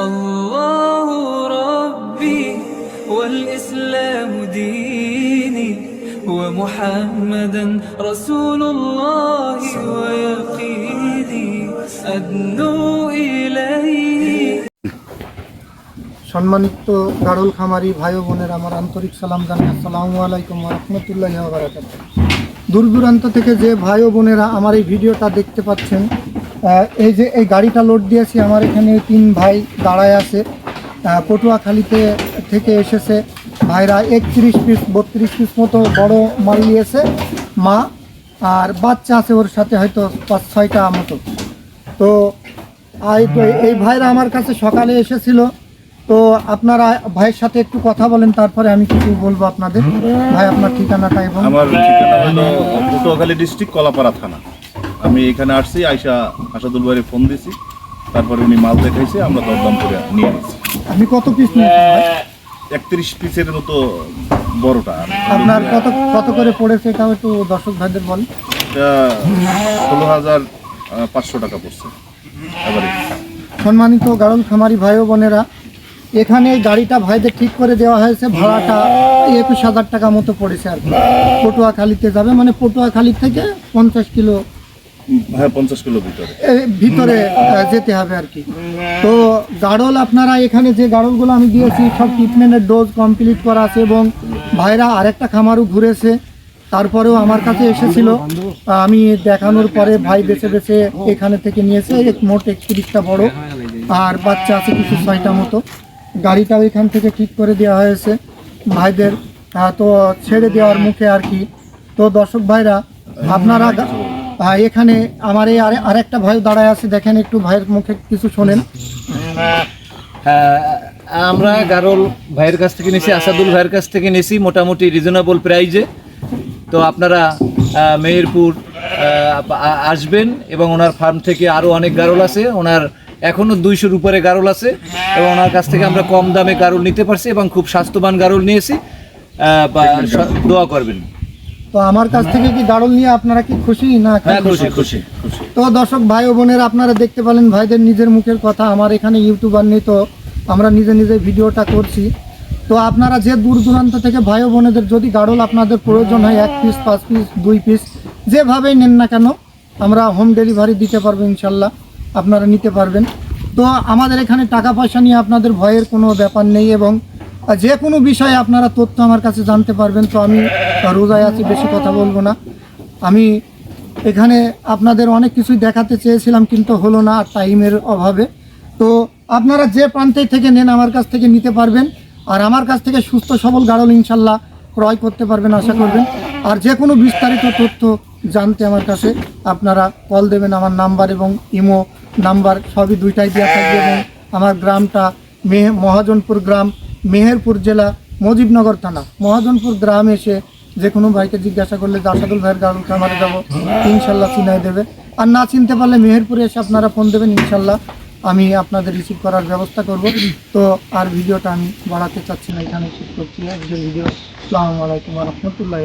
الله ربي والإسلام ديني ومحمدا رسول الله ويقيني أدنو إليه সম্মানিত গাড়ল খামারি ভাই ও বোনের আমার আন্তরিক সালাম জানাই আসসালামু আলাইকুম রহমতুল্লাহ বারাকাত দূর দূরান্ত থেকে যে ভাই ও বোনেরা আমার এই ভিডিওটা দেখতে পাচ্ছেন আহ, এই যে এই গাড়িটা লোড দিয়েছি, আমার এখানে তিন ভাই দাঁড়ায় আছে। পটুয়াখালীতে থেকে এসেছে ভাইরা একত্রিশ পিস বত্রিশ পিস মতো বড় মাল নিয়েছে, মা আর বাচ্চা আছে ওর সাথে হয়তো পাঁচ ছয়টা মতো। তো এই ভাইরা আমার কাছে সকালে এসেছিল। তো আপনারা ভাইয়ের সাথে একটু কথা বলেন, তারপরে আমি কিছু বলব আপনাদের। ভাই, আপনার ঠিকানাটা এবং আমার ঠিকানা হলো পটুয়াখালী ডিস্ট্রিক্ট কলাপাড়া থানা। আমি এখানে আসছি আইসা আসাদুল ভাইয়ের ফোন দিছি। তারপরে উনি মাল দেখাইছে আমরা দরদাম করে নিয়ে নিয়েছি আপনি কত পিস? একত্রিশ পিসের মতো বড়টা। আপনার কত কত করে পড়েছে এটাও একটু দর্শক ভাইদের এটা ষোলো হাজার পাঁচশো টাকা পড়ছে সম্মানিত গাড়ল খামারি ভাই ও বোনেরা এখানে গাড়িটা ভাইদের ঠিক করে দেওয়া হয়েছে ভাড়াটা একুশ হাজার টাকা মতো পড়েছে আর কি। পটুয়াখালীতে যাবে মানে পটুয়াখালী থেকে পঞ্চাশ কিলো হ্যাঁ পঞ্চাশ কিলো ভিতরে। যেতে হবে আর কি। তো আপনারা এখানে যে আমি সব ট্রিটমেন্টের ডোজ কমপ্লিট করা আছে এবং আরেকটা খামারও ঘুরেছে। তারপরেও আমার কাছে আমি দেখানোর পরে ভাই বেছে বেছে এখানে থেকে নিয়েছে। মোট একত্রিশটা বড়। আর বাচ্চা আছে কিছু ছয়টা মতো। গাড়িটাও এখান থেকে ঠিক করে দেওয়া হয়েছে। ভাইদের তো ছেড়ে দেওয়ার মুখে আর কি। তো দর্শক ভাইরা, আপনারা এখানে আমার এই আরে- আরেকটা ভাই দাঁড়ায় আছে, দেখেন একটু ভাইয়ের মুখে কিছু শোনেন। আমরা গারল ভাইয়ের কাছ থেকে নিয়েছি আসাদুল ভাইয়ের কাছ থেকে নিয়েছি মোটামুটি রিজনেবল প্রাইজে তো আপনারা মেহেরপুর আসবেন এবং ওনার ফার্ম থেকে আরও অনেক গারল আছে। ওনার এখনও দুইশোর উপরে গারল আছে এবং ওনার কাছ থেকে আমরা কম দামে গারল নিতে পারছি এবং খুব স্বাস্থ্যবান গারল নিয়েছি। বা দোয়া করবেন। তো আমার কাছ থেকে কি গাড়ল নিয়ে আপনারা কি খুশি? না হ্যাঁ খুশি। খুশি তো দর্শক ভাই ও বোনেরা আপনারা দেখতে পেলেন ভাইদের নিজের মুখের কথা। আমার এখানে ইউটিউবার নেই তো আমরা নিজে নিজে ভিডিওটা করছি। তো আপনারা যে দূর দূরান্ত থেকে ভাই ও বোনেদের যদি গাড়ল আপনাদের প্রয়োজন হয় এক পিস পাঁচ পিস দুই পিস যেভাবেই নেন না কেন আমরা হোম ডেলিভারি দিতে পারব ইনশাল্লাহ। আপনারা নিতে পারবেন। তো আমাদের এখানে টাকা পয়সা নিয়ে আপনাদের ভয়ের কোনো ব্যাপার নেই এবং যে কোনো বিষয়ে আপনারা তথ্য আমার কাছে জানতে পারবেন, তো আমি রোজায় আছি, বেশি কথা বলব না। আমি এখানে আপনাদের অনেক কিছুই দেখাতে চেয়েছিলাম, কিন্তু হলো না টাইমের অভাবে। তো আপনারা যে প্রান্তে থেকে নেন, আমার কাছ থেকে নিতে পারবেন। আর আমার কাছ থেকে সুস্থ, সবল গাড়ল ইনশাল্লাহ ক্রয় করতে পারবেন, আশা করবেন। আর যে কোনো বিস্তারিত তথ্য জানতে আমার কাছে আপনারা কল দেবেন আমার নাম্বার এবং ইমো নাম্বার, সবই দুইটাই দেওয়া থাকবে এবং আমার গ্রামটা মেহ মহাজনপুর গ্রাম। মেহেরপুর জেলা, মজিবনগর থানা। মহাজনপুর গ্রাম এসে যে কোনো ভাইকে জিজ্ঞাসা করলে জাসাদুল ভাইয়ের গাড়ুল খামারে যাব। ইনশাল্লাহ চিনাই দেবে। আর না চিনতে পারলে মেহেরপুরে এসে আপনারা ফোন দেবেন, ইনশাল্লাহ আমি আপনাদের রিসিভ করার ব্যবস্থা করব। তো আর ভিডিওটা আমি বাড়াতে চাচ্ছি না এখানে শেষ করছি। আজকের ভিডিও আসসালামু আলাইকুম রহমতুল্লাহ